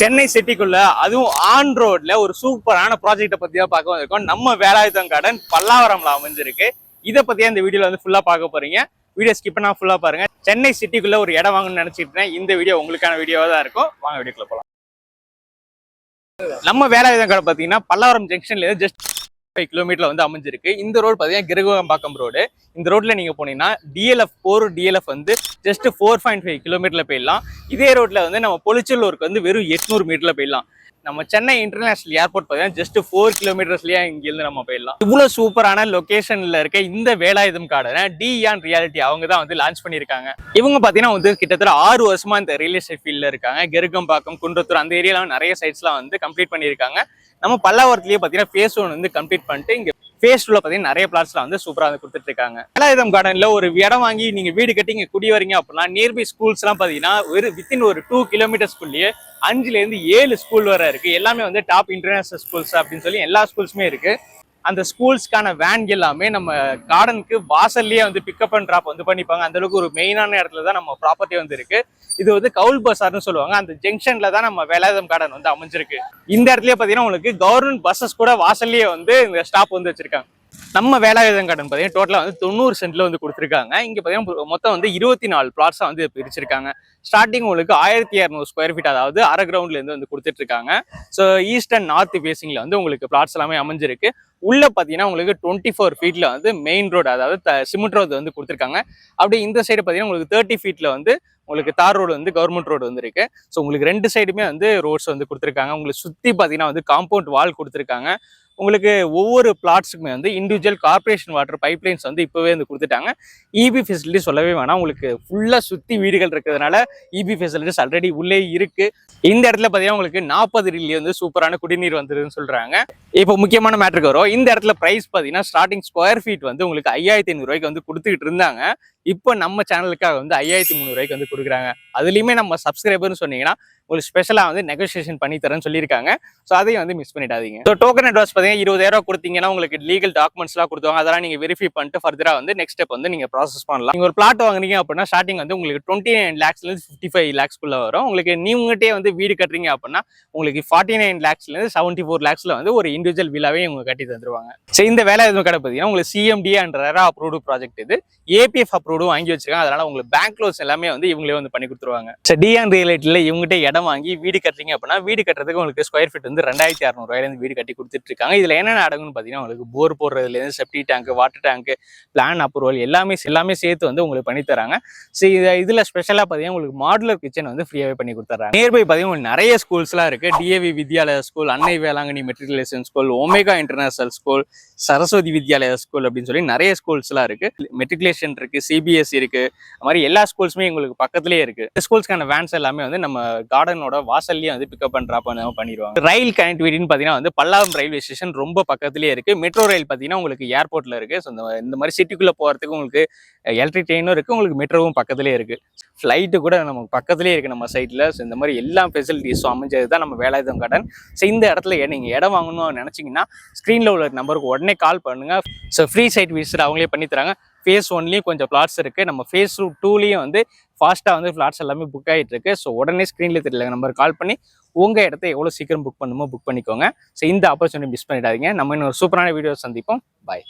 சென்னை சிட்டிக்குள்ள அதுவும் ஆன் ரோட்ல ஒரு சூப்பரான ப்ராஜெக்ட பத்தி தான் பார்க்க வந்திருக்கோம். நம்ம வேலாயுதம் கார்டன் பல்லாவரம்ல அமைஞ்சிருக்கு. இதை பத்தியா இந்த வீடியோல வந்து ஃபுல்லா பார்க்க போறீங்க. வீடியோ ஸ்கிப் பண்ணா ஃபுல்லா பாருங்க. சென்னை சிட்டிக்குள்ள ஒரு இடம் வாங்கணும்னு நினைச்சிட்டு இந்த வீடியோ உங்களுக்கான வீடியோவா தான் இருக்கும். வாங்க வீடியோக்குள்ள போலாம். நம்ம வேலாயுதம் கார்டு பாத்தீங்கன்னா பல்லாவரம் ஜங்ஷன்ல ஜஸ்ட் ஃபைவ் கிலோமீட்டர்ல வந்து அமைஞ்சிருக்கு. இந்த ரோடு பார்த்தீங்கன்னா கிரகம்பாக்கம் ரோடு இந்த ரோட்ல நீங்க போனீங்கன்னா டிஎல்எஃப் போர் டிஎல்எஃப் வந்து ஜஸ்ட் ஃபோர் பாயிண்ட் ஃபைவ் கிலோமீட்டர்ல போயிடலாம். இதே ரோட்ல வந்து நம்ம பொலிச்சலூருக்கு வந்து வெறும் எட்நூறு மீட்டர்ல போயிடலாம். நம்ம சென்னை இன்டர்நேஷனல் ஏர்போர்ட் பார்த்தீங்கன்னா ஜஸ்ட் ஃபோர் கிலோமீட்டர்ஸ்லயே இங்கிருந்து நம்ம போயிடலாம். இவ்வளோ சூப்பரான லொகேஷன்ல இருக்க இந்த வேலாயுதம் கார்டனை டிஆன் ரியாலிட்டி அவங்க தான் வந்து லான்ச் பண்ணியிருக்காங்க. இவங்க பார்த்தீங்கன்னா வந்து கிட்டத்தட்ட ஆறு வருஷமா இந்த ரியல் எஸ்டேட் ஃபீல்டில் இருக்காங்க. கெருகம்பாக்கம் குன்றத்தூர் அந்த ஏரியாலாம் நிறைய சைட்ஸ்லாம் வந்து கம்ப்ளீட் பண்ணியிருக்காங்க. நம்ம பல்லாவரத்துலேயே பார்த்தீங்கன்னா ஃபேஸ் ஒன் வந்து கம்ப்ளீட் பண்ணிட்டு இங்கே ஃபேஸ் டூல பார்த்தீங்கன்னா நிறைய பிளாட்ஸ்லாம் வந்து சூப்பராக வந்து கொடுத்துட்டு இருக்காங்க வேலாயுதம் கார்டனில் ஒரு இடம் வாங்கி நீங்க வீடு கட்டி இங்கே குடி வரீங்க அப்படின்னா நியர்பை ஸ்கூல்ஸ்லாம் பார்த்தீங்கன்னா ஒரு வித்தின் ஒரு டூ கிலோமீட்டர்ஸ்குள்ளேயே அஞ்சுல இருந்து ஏழு ஸ்கூல் வர இருக்கு. எல்லாமே வந்து டாப் இன்டர்நேஷனல் ஸ்கூல்ஸ் அப்படின்னு சொல்லி எல்லா ஸ்கூல்ஸுமே இருக்கு. அந்த ஸ்கூல்ஸ்க்கான வேன் எல்லாமே நம்ம கார்டனுக்கு வாசல்லையே வந்து பிக்கப் அண்ட் ட்ராப் வந்து பண்ணிப்பாங்க. அந்த அளவுக்கு ஒரு மெயினான இடத்துல தான் நம்ம ப்ராப்பர்ட்டி வந்து இருக்கு. இது வந்து கவுல் பஸார்னு சொல்லுவாங்க. அந்த ஜங்ஷன்ல தான் நம்ம வேலாயுதம் கார்டன் வந்து அமைஞ்சிருக்கு. இந்த இடத்துலயே பார்த்தீங்கன்னா உங்களுக்கு கவர்மெண்ட் பஸ்ஸஸ் கூட வாசல்லையே வந்து இந்த ஸ்டாப் வந்து வச்சிருக்காங்க. நம்ம வேலாயுதம் கார்டன் பார்த்தீங்கன்னா டோட்டலாக வந்து தொண்ணூறு சென்ட்ல வந்து கொடுத்துருக்காங்க. இங்கே பார்த்தீங்கன்னா மொத்தம் வந்து இருபத்தி நாலு பிளாட்ஸாக வந்து பிரிச்சிருக்காங்க. ஸ்டார்டிங் உங்களுக்கு ஆயிரத்தி இரநூறு ஸ்கொயர் ஃபீட் அதாவது அரை கிரவுண்ட்லேருந்து வந்து கொடுத்துட்டு இருக்காங்க ஸோ ஈஸ்ட் அண்ட் நார்த் ஃபேசிங்ல வந்து உங்களுக்கு பிளாட்ஸ் எல்லாமே அமைஞ்சிருக்கு. உள்ள பார்த்தீங்கன்னா உங்களுக்கு டுவெண்ட்டி ஃபோர் ஃபீட்ல வந்து மெயின் ரோடு அதாவது சிமெண்ட் ரோடு வந்து கொடுத்துருக்காங்க. அப்படியே இந்த சைடு பார்த்தீங்கன்னா உங்களுக்கு தேர்ட்டி ஃபீட்டில் வந்து உங்களுக்கு தார் ரோடு வந்து கவர்மெண்ட் ரோடு வந்து இருக்கு. ஸோ உங்களுக்கு ரெண்டு சைடுமே வந்து ரோட்ஸ் வந்து கொடுத்துருக்காங்க. உங்களுக்கு சுற்றி பார்த்தீங்கன்னா வந்து காம்பவுண்ட் வால் கொடுத்துருக்காங்க. உங்களுக்கு ஒவ்வொரு பிளாட்ஸுக்குமே வந்து இண்டிவிஜுவல் கார்பரேஷன் வாட்டர் பைப்லைன்ஸ் வந்து இப்போவே வந்து கொடுத்துட்டாங்க. இபி ஃபெசிலிட்டி சொல்லவே வேணாம். உங்களுக்கு ஃபுல்லாக சுற்றி வீடுகள் இருக்கிறதுனால இபி ஃபெசிலிட்டிஸ் ஆல்ரெடி உள்ளே இருக்குது இந்த இடத்துல பார்த்தீங்கன்னா உங்களுக்கு நாற்பது அடியிலே வந்து சூப்பரான குடிநீர் வந்துருன்னு சொல்கிறாங்க இப்போ முக்கியமான மேட்ருக்கு வரும் இந்த இடத்துல ப்ரைஸ் பார்த்தீங்கன்னா ஸ்டார்டிங் ஸ்கொயர் ஃபீட் வந்து உங்களுக்கு ஐயாயிரத்தி ஐநூறுரூவாய்க்கு வந்து கொடுத்துக்கிட்டு இருந்தாங்க. இப்போ நம்ம சேனலுக்காக வந்து ஐயாயிரத்தி முந்நூறுவாய்க்கு வந்து கொடுக்குறாங்க. அதுலேயுமே நம்ம சப்ஸ்கிரைபர்னு சொன்னீங்கன்னா உங்களுக்கு ஸ்பெஷலாக வந்து நெகோசியேஷன் பண்ணி தரேன்னு சொல்லியிருக்காங்க. ஸோ அதையும் வந்து மிஸ் பண்ணிடாதீங்க. ஸோ டோக்கன் அட்வான்ஸ் பார்த்தீங்கன்னா இருபதாயிரம் கொடுத்தீங்கன்னா உங்களுக்கு லீகல் டாக்குமெண்ட்ஸ்லாம் கொடுத்துவாங்க அதெல்லாம் நீங்கள் வெரிஃபை பண்ணிட்டு ஃபர்தராக வந்து நெக்ஸ்ட் ஸ்டெப் வந்து நீங்கள் ப்ராசஸ் பண்ணலாம். நீங்கள் ஒரு பிளாட் வாங்குறீங்க அப்படின்னா ஸ்டார்டிங் வந்து உங்களுக்கு டுவெண்ட்டி நைன் லேக்ஸ்லேருந்து ஃபிஃப்டி ஃபைவ் லேக்ஸ்க்குள்ள வரும். உங்களுக்கு நீங்கள்கிட்டே வந்து வீடு கட்டுறீங்க அப்படின்னா உங்களுக்கு ஃபார்ட்டி நைன் லேக்ஸ்லேருந்து செவன்ட்டி ஃபோர் லேக்ஸில் வந்து ஒரு இண்டிவிஜுவல் விழாவே உங்களுக்கு கட்டி தந்துருவாங்க. ஸோ இந்த வேலை எதுவும் கடை பார்த்தீங்கன்னா உங்களுக்கு CMD and RERA approved project இது. ஏபிஎஃப் அப்ரூவ்டும் வாங்கி வச்சிருக்காங்க. அதனால உங்களுக்கு பேங்க் லோன்ஸ் எல்லாமே வந்து இவங்களே வந்து பண்ணி கொடுத்துருவாங்க. ஸோ டிஎன் ரியலேட்டில் இவங்ககிட்ட இடம் வாங்கி வீடு கட்டுறீங்க அப்படின்னா வீடு கட்டுறதுக்கு உங்களுக்கு ஸ்கொயர் ஃபீட் வந்து ரெண்டாயிரத்தி அறநூறுவாயிலேருந்து வீடு கட்டி கொடுத்துட்டு இருக்காங்க. இதில் என்னென்ன அடங்குன்னு பார்த்தீங்கன்னா உங்களுக்கு bore போடுறதுலேருந்து septic tank water tank plan approval எல்லாமே எல்லாமே சேர்த்து வந்து உங்களுக்கு பண்ணி தராங்க. ஸோ இது இதில் ஸ்பெஷலாக பார்த்தீங்கன்னா உங்களுக்கு மாடுலர் கிச்சன் வந்து ஃப்ரீயாகவே பண்ணி கொடுத்துறாங்க நியர்பை பார்த்தீங்கன்னா உங்களுக்கு நிறைய ஸ்கூல்ஸ்லாம் இருக்கு. DAV Vidyalaya school Annai Velankanni matriculation school Omega international school Saraswathi Vidyalaya school அப்படின்னு சொல்லி நிறைய ஸ்கூல்ஸ்லாம் இருக்கு. மெட்ரிகுலேஷன் இருக்கு சிபிஎஸ்சி இருக்கு. அது மாதிரி எல்லா ஸ்கூல்ஸுமே உங்களுக்கு பக்கத்துலேயே இருக்கு. ஸ்கூல்ஸ்க்கான வேன்ஸ் எல்லாமே வந்து நம்ம கார்டனோட வாசல்லேயே வந்து பிக்கப் அண்ட் ட்ராப் பண்ண பண்ணிடுவாங்க ரயில் கனெக்டிவிட்டின்னு பார்த்தீங்கன்னா வந்து பல்லாவரம் ரயில்வே ஸ்டேஷன் ரொம்ப பக்கத்துலேயே இருக்கு. மெட்ரோ ரயில் பார்த்தீங்கன்னா உங்களுக்கு ஏர்போர்ட்ல இருக்கு. ஸோ இந்த இந்த மாதிரி சிட்டிக்குள்ளே போகிறதுக்கு உங்களுக்கு எலக்ட்ரிக் ட்ரெயினும் இருக்கு. உங்களுக்கு மெட்ரோவும் பக்கத்துலேயே இருக்கு. ஃப்ளைட்டு கூட நமக்கு பக்கத்துலேயே இருக்கு நம்ம சைட்டில் ஸோ இந்த மாதிரி எல்லா ஃபெசிலிட்டிஸும் அமைஞ்சது தான் நம்ம வேலாயுதம் கார்டன் ஸோ இந்த இடத்துல நீங்கள் இடம் வாங்கணும்னு நினச்சிங்கன்னா ஸ்க்ரீனில் உள்ள நம்பருக்கு உடனே கால் பண்ணுங்க. ஸோ ஃப்ரீ சைட் விசிட் அவங்களே பண்ணி தராங்க. ஃபேஸ் ஒன்லேயும் கொஞ்சம் பிளாட்ஸ் இருக்குது நம்ம ஃபேஸ் டூலேயும் வந்து ஃபாஸ்ட்டாக வந்து ஃப்ளாட்ஸ் எல்லாமே புக் ஆகிட்டு இருக்கு. ஸோ உடனே ஸ்க்ரீனில் தெரியல நம்பர் கால் பண்ணி உங்கள் இடத்த எவ்வளோ சீக்கிரம் புக் பண்ணுமோ புக் பண்ணிக்கோங்க. ஸோ இந்த ஆப்பர்ச்சுனிட்டி மிஸ் பண்ணிடாதீங்க. நம்ம இன்னொரு சூப்பரான வீடியோ சந்திப்போம். பாய்